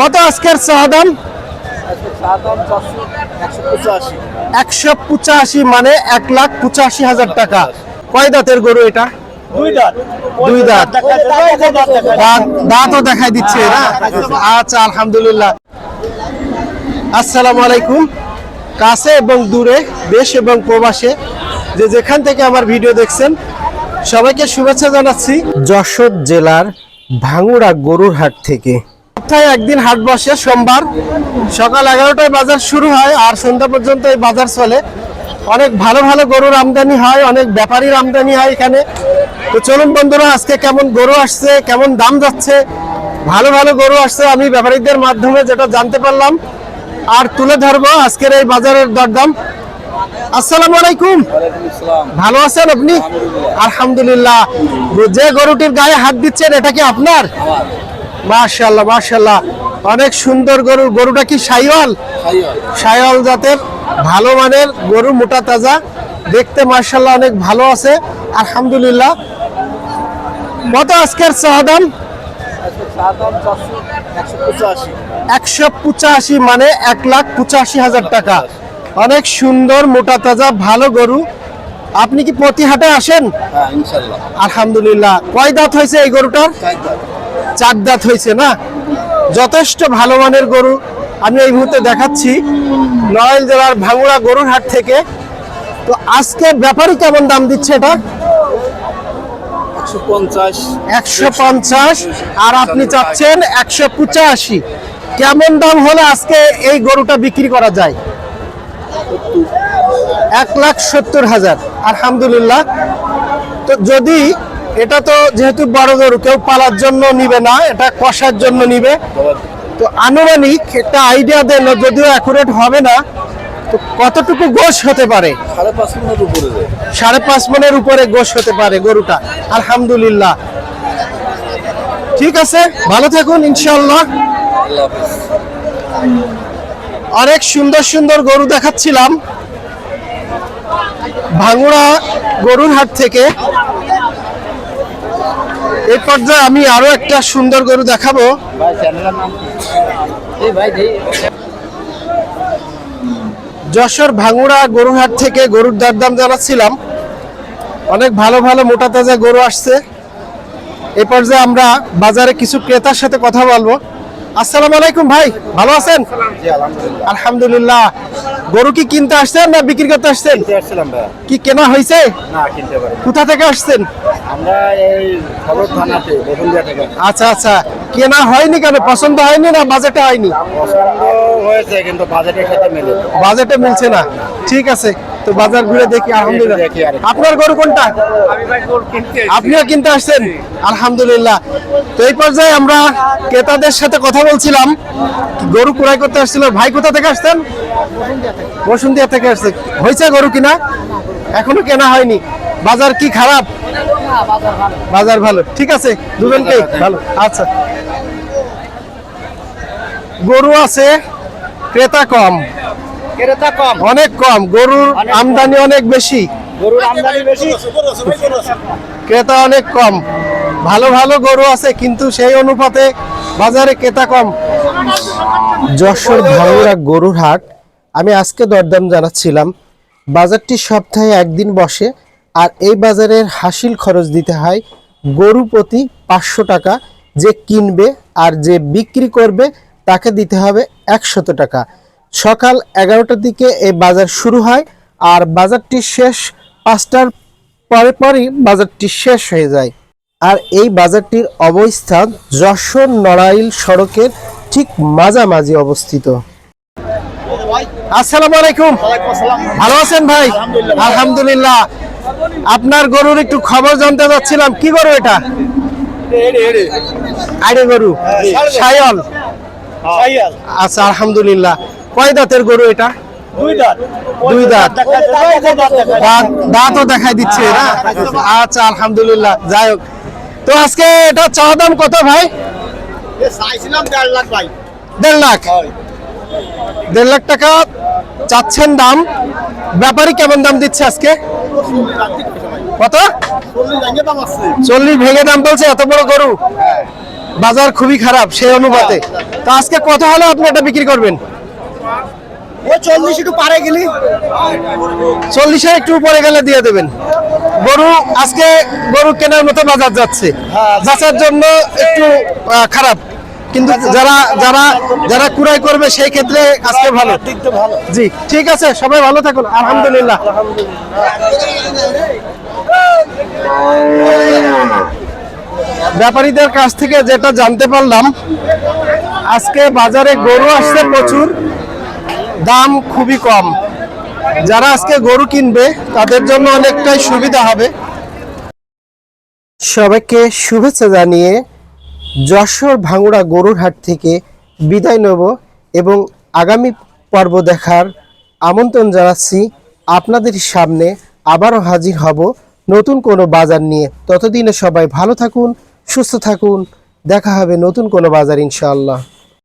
কত আজকের চা দাম? একশো পঁচাশি। মানে এক লাখ পঁচাশি হাজার টাকা। কয় দাঁতের গরু এটা? দুই দাঁত। দুই দাঁত। দাঁত দাঁতও দেখাই দিচ্ছে না আচ্ছা আলহামদুলিল্লাহ। আসসালামু আলাইকুম। কাছে এবং দূরে দেশ এবং প্রবাসে যে যেখান থেকে আমার ভিডিও দেখছেন সবাইকে শুভেচ্ছা জানাচ্ছি। যশোর জেলার ভাঙুড়া গরুর হাট থেকে। সপ্তাহে একদিন হাট বসে, সোমবার। সকাল এগারোটায় বাজার শুরু হয় আর সন্ধ্যা পর্যন্ত এই বাজার চলে। অনেক ভালো ভালো গরুর আমদানি হয়, অনেক ব্যাপারীর আমদানি হয় এখানে। তো চলুন বন্ধুরা, আজকে কেমন গরু আসছে, কেমন দাম যাচ্ছে? ভালো ভালো গরু আসছে, আমি ব্যাপারীদের মাধ্যমে যেটা জানতে পারলাম। আর তুলে ধরবো আজকের এই বাজারের দরদাম। আসসালামু আলাইকুম। ভালো আছেন আপনি? আলহামদুলিল্লাহ। যে গরুটির গায়ে হাত দিচ্ছেন, এটা কি আপনার? মাশাল্লাহ মাশাল্লাহ অনেক সুন্দর গরু। গরুটা কি সাইওয়াল সাইওয়াল জাতের ভালো মানের গরু মোটা তাজা। দেখতে মাশাল্লাহ অনেক ভালো আছে। আলহামদুলিল্লাহ। কত আজকের চা দাম? চা দাম চারশো একশো পঁচাশি মানে এক লাখ পঁচাশি হাজার টাকা। অনেক সুন্দর মোটা তাজা ভালো গরু। আপনি কি প্রতি হাটে আসেন? হ্যাঁ আলহামদুলিল্লাহ। কয় দাঁত হয়েছে এই গরুটার? চার দাঁত হয়েছে না? যথেষ্ট ভালো মানের গরু আমি এই মুহূর্তে দেখাচ্ছি। নড়াইল জেলার ভাঙুড়া গরুর হাট থেকে। তো আজকে ব্যাপারই কেমন দাম দিচ্ছে এটা? একশো পঞ্চাশ। একশো পঞ্চাশ। আর আপনি চাচ্ছেন একশো পঁচাশি। কেমন দাম হলে আজকে এই গরুটা বিক্রি করা যায়? এক লাখ সত্তর হাজার। আলহামদুলিল্লাহ। তো যদি এটা তো যেহেতু বড় গরু কেউ পালার জন্য নিবে না এটা কষার জন্য নিবে। তো আনুমানিক একটা আইডিয়া দেন যদিও অ্যাকুরেট হবে না তো কতটুকু গোশ হতে পারে? সাড়ে পাঁচ সাড়ে মনের উপরে গোশ হতে পারে গরুটা আলহামদুলিল্লাহ। ঠিক আছে ভালো থাকুন ইনশাল্লাহ অনেক সুন্দর সুন্দর গরু দেখাচ্ছিলাম। ভাঙুড়া গরুর হাট থেকে। এই পর্যায়ে আমি আরও একটা সুন্দর গরু দেখাবো। যশোর ভাঙুড়া গরুর হাট থেকে গরুর দরদাম জানাচ্ছিলাম। অনেক ভালো ভালো মোটা তাজা গরু আসছে। এই পর্যায়ে আমরা বাজারে কিছু ক্রেতার সাথে কথা বলব। আসসালামু আলাইকুম ভাই ভালো আছেন? আলহামদুলিল্লাহ। গরু কি কিনতে আসছেন না বিক্রি করতে আসছেন? কিনতে আসছিলাম ভাই কি কেনা হয়েছে? না কিনতে পারি কোথা থেকে আসছেন? আমরা এই খবর থানাতে বসুন্ধিয়া থেকে। আচ্ছা আচ্ছা। কেনা হয়নি কেন? পছন্দ হয়নি না বাজেটে হয়নি? পছন্দ হয়েছে কিন্তু বাজেটের সাথে মেলে বাজেটে মিলছে না। ঠিক আছে তো বাজার ঘুরে দেখি আলহামদুলিল্লাহ। আপনার গরু কোনটা? আমি ভাই গোল কিনতে আপনিও কিনতে আসছেন? আলহামদুলিল্লাহ। তো এই পর্যায়ে আমরা ক্রেতাদের সাথে কথা বলছিলাম। গরু ক্রয় করতে আসছিল। ভাই কোথা থেকে আসছেন? বসুন্ধিয়া থেকে আসছে। হয়েছে গরু কিনা? এখনও কেনা হয়নি। বাজার কি খারাপ? বাজার ভালো। ঠিক আছে দুজনকে ভালো। আচ্ছা। গরু আছে ক্রেতা কম। ক্রেতা কম। অনেক কম। গরুর আমদানি অনেক বেশি। গরুর আমদানি বেশি। ক্রেতা অনেক কম। ভালো ভালো গরু আছে কিন্তু সেই অনুপাতে বাজারে ক্রেতা কম। যশোর ভাঙুরা গরুর হাট আমি আজকে দরদাম জানাচ্ছিলাম। বাজারটি সপ্তাহে একদিন বসে, আর এই বাজারের হাসিল খরচ দিতে হয় গরু প্রতি পাঁচশো টাকা, যে কিনবে আর যে বিক্রি করবে তাকে দিতে হবে একশত টাকা। সকাল এগারোটার দিকে এই বাজার শুরু হয়, আর বাজারটি শেষ পাঁচটার পরে পরই বাজারটি শেষ হয়ে যায়। আর এই বাজারটির অবস্থান যশোর নড়াইল সড়কের ঠিক মাঝামাঝি অবস্থিত। আসসালামু আলাইকুম। ভালো আছেন ভাই? আলহামদুলিল্লাহ। আপনার গরুর একটু খবর জানতে চাচ্ছিলাম। কি গরু এটা? আইডে গরু। সায়ল আচ্ছা আলহামদুলিল্লাহ। কয় দাঁতের গরু এটা? দুই দাঁত। দুই দাঁত। দাঁত দাঁতও দেখাই দিচ্ছে না? আচ্ছা আলহামদুলিল্লাহ। যাই হোক। তো আজকে এটা চাওয়া দাম কত ভাই? চাইছিলাম দেড় লাখ ভাই। দেড় লাখ? দেড় লাখ টাকা চাচ্ছেন দাম। ব্যাপারী কেমন দাম দিচ্ছে আজকে? কত? চল্লিশ ভেঙে দাম বলছে এত বড় গরু। বাজার খুবই খারাপ সেই অনুপাতে। তো আজকে কত হলে আপনি এটা বিক্রি করবেন? চল্লিশ একটু পারে গেলি। চল্লিশের একটু উপরে গেলে দিয়ে দেবেন। গরু আজকে গরু কেনার মতো বাজার যাচ্ছে। যাচার জন্য একটু খারাপ। কিন্তু যারা যারা যারা কুড়াই করবে সেই ক্ষেত্রে আজকে ভালো। ভালো। জি ঠিক আছে সবাই ভালো থাকুন আলহামদুলিল্লাহ। ব্যাপারীদের কাছ থেকে যেটা জানতে পারলাম আজকে বাজারে গরু আসছে প্রচুর দাম খুবই কম। যারা আজকে গরু কিনবে তাদের জন্য অনেকটাই সুবিধা হবে। সবাইকে শুভেচ্ছা জানিয়ে যশোর ভাঙুড়া গরুর হাট থেকে বিদায় নেব এবং আগামী পর্ব দেখার আমন্ত্রণ জানাচ্ছি আপনাদের সামনে। আবারও হাজির হব নতুন কোনো বাজার নিয়ে। ততদিনে সবাই ভালো থাকুন, সুস্থ থাকুন। দেখা হবে নতুন কোনো বাজার ইনশাআল্লাহ।